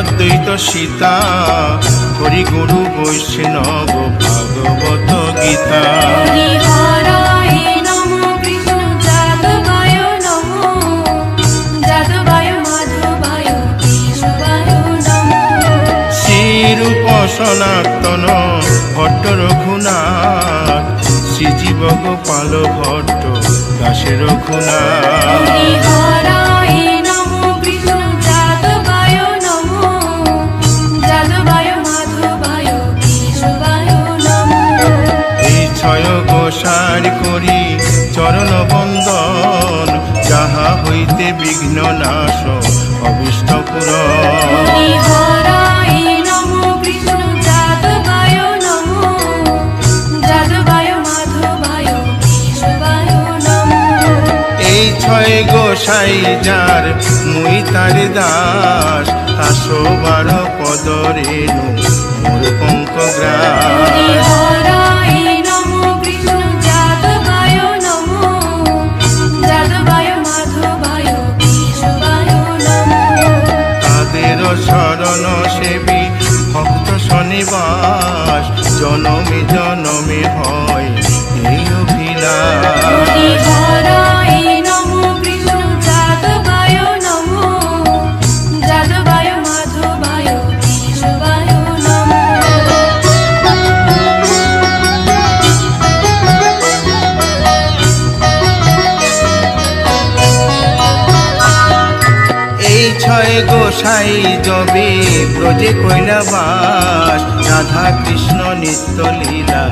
অদ্বৈত সীতা হরি গুরু বৈষ্ণব ভাগবত গীতা। সনাতন ভট্ট রঘুনাথ শ্রীজীব গোপাল ভট্ট দাসে রঘুনাথ। গোসার করি, চরণ বন্দন, যাহা হইতে বিঘ্ন নাশ অবিষ্ট পুরন ছয় গোসাই যার, মুই তার দাস তাসবার পদরেণু, মোর পঙ্ক সেবী ভক্ত শনিবাস জনমে জনমে হয় এই অভিলাষ। জবে ব্রজে কৈলাবাস রাধা কৃষ্ণ নিত্য লীলা।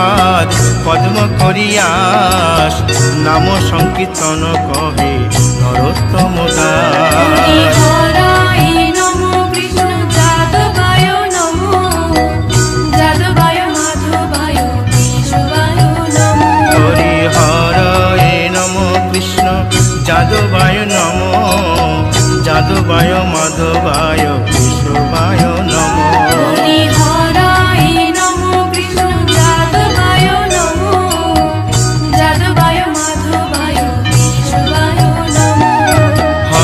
পাদ পদ্ম করিয়াস নাম সংকীর্তন কহে নরোত্তম দাস। যাদবায় নমো যাদবায় মাধবায়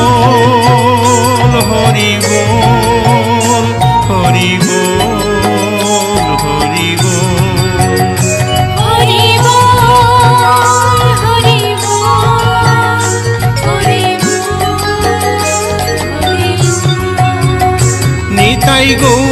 রাম হরে হরে হরি বল। হরি বল হরি বল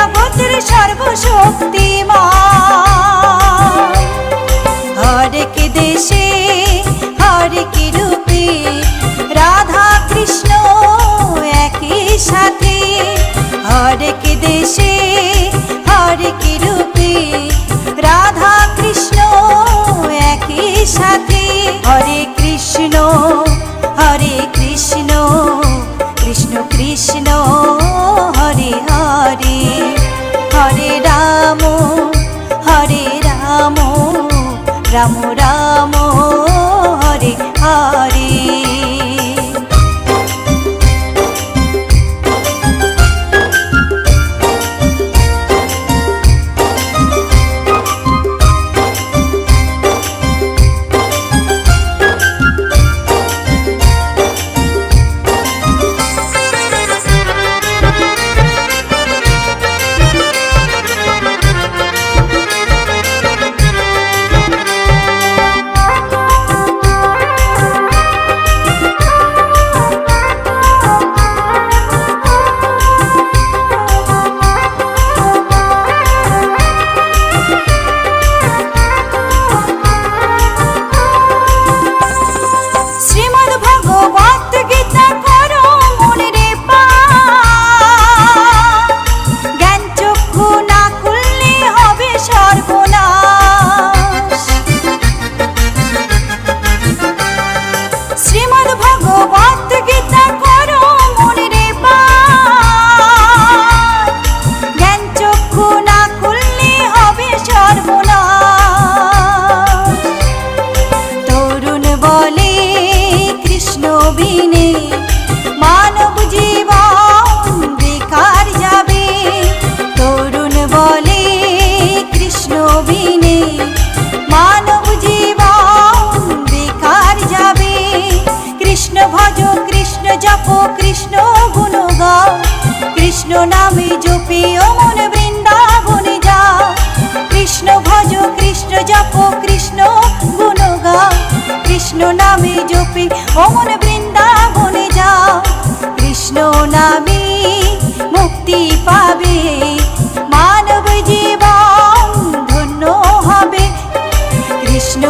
জগতের সর্বশক্তিমান। রামরা প্রিয় মনে বৃন্দাবনে যা। কৃষ্ণ ভজ, কৃষ্ণ জপ, কৃষ্ণ গুণ গা। কৃষ্ণ নামে জপি অমন বৃন্দাবনে যা। কৃষ্ণ নামে মুক্তি পাবে, মানব জীবন ধন্য হবে। কৃষ্ণ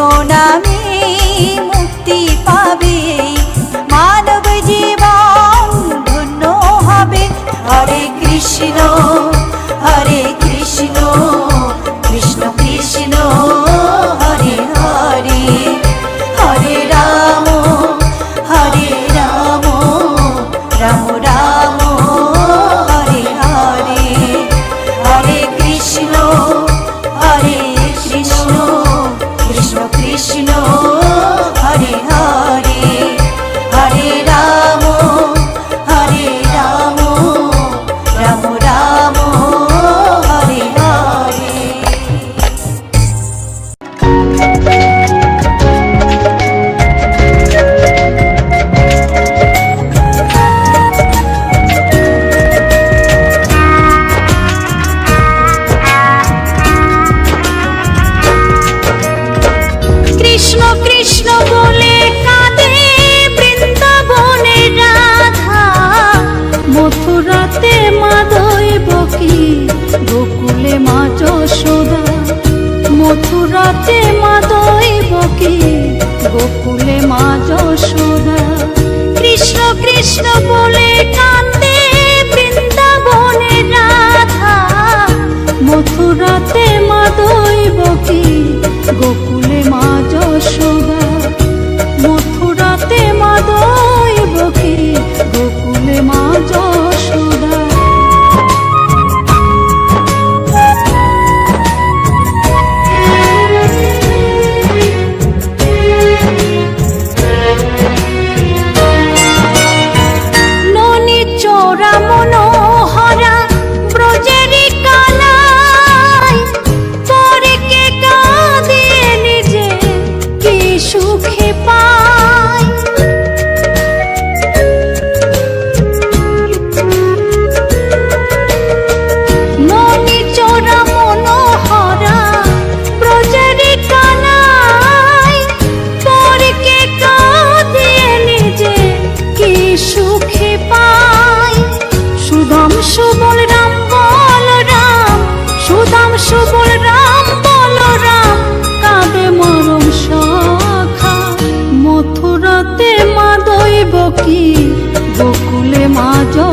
ক্ষমা বকি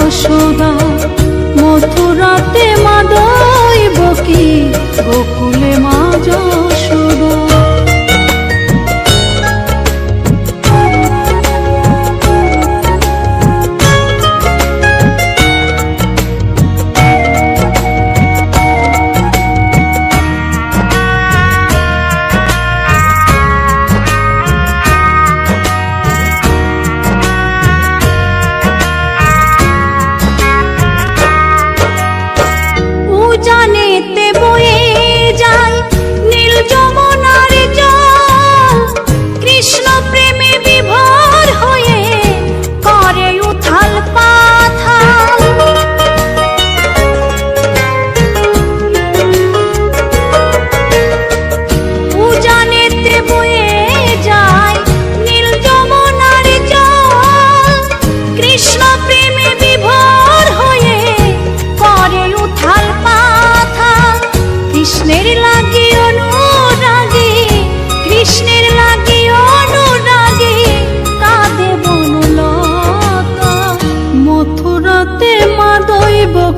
যশোদা মথুরাতে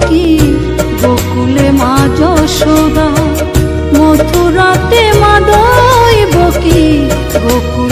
কি বকুলে মা যশোদা মথুরাতে মা দৈব কি বকুল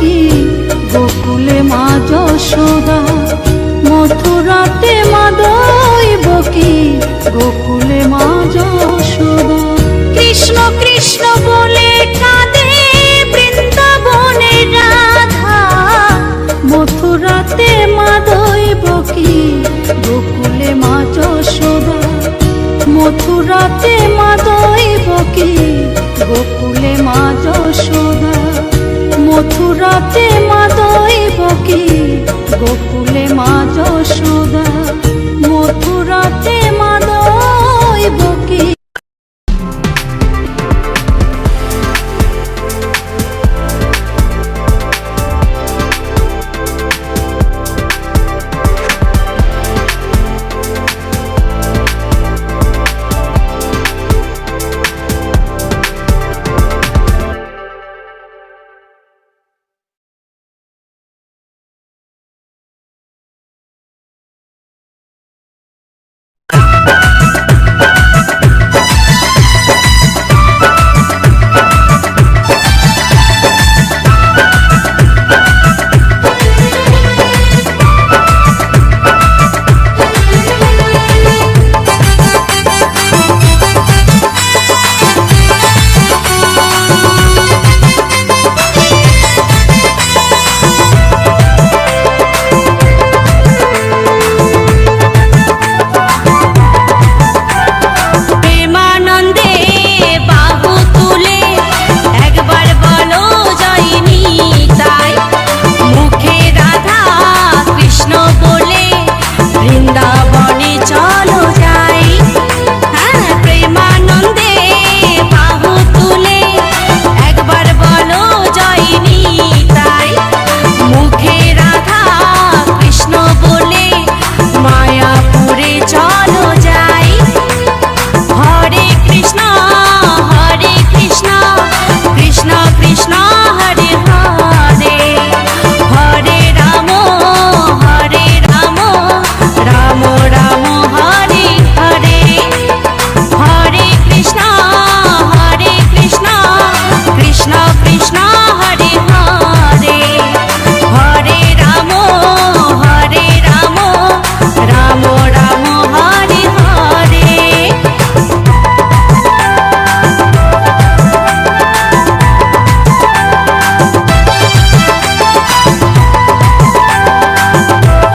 কি গোকুলে মা যশোদা? মথুরাতে মা দৈব কি গোকুলে মা যশোদা। কৃষ্ণ কৃষ্ণ বলে কাঁদে বৃন্দাবনে রাধা। মথুরাতে মা দৈব কি গোকুলে মা যশোদা। মথুরাতে মা দৈব কি গোকুলে মা যশোদা। মথুরাতে মা দৈব কি গোকুলে মা যশোদা।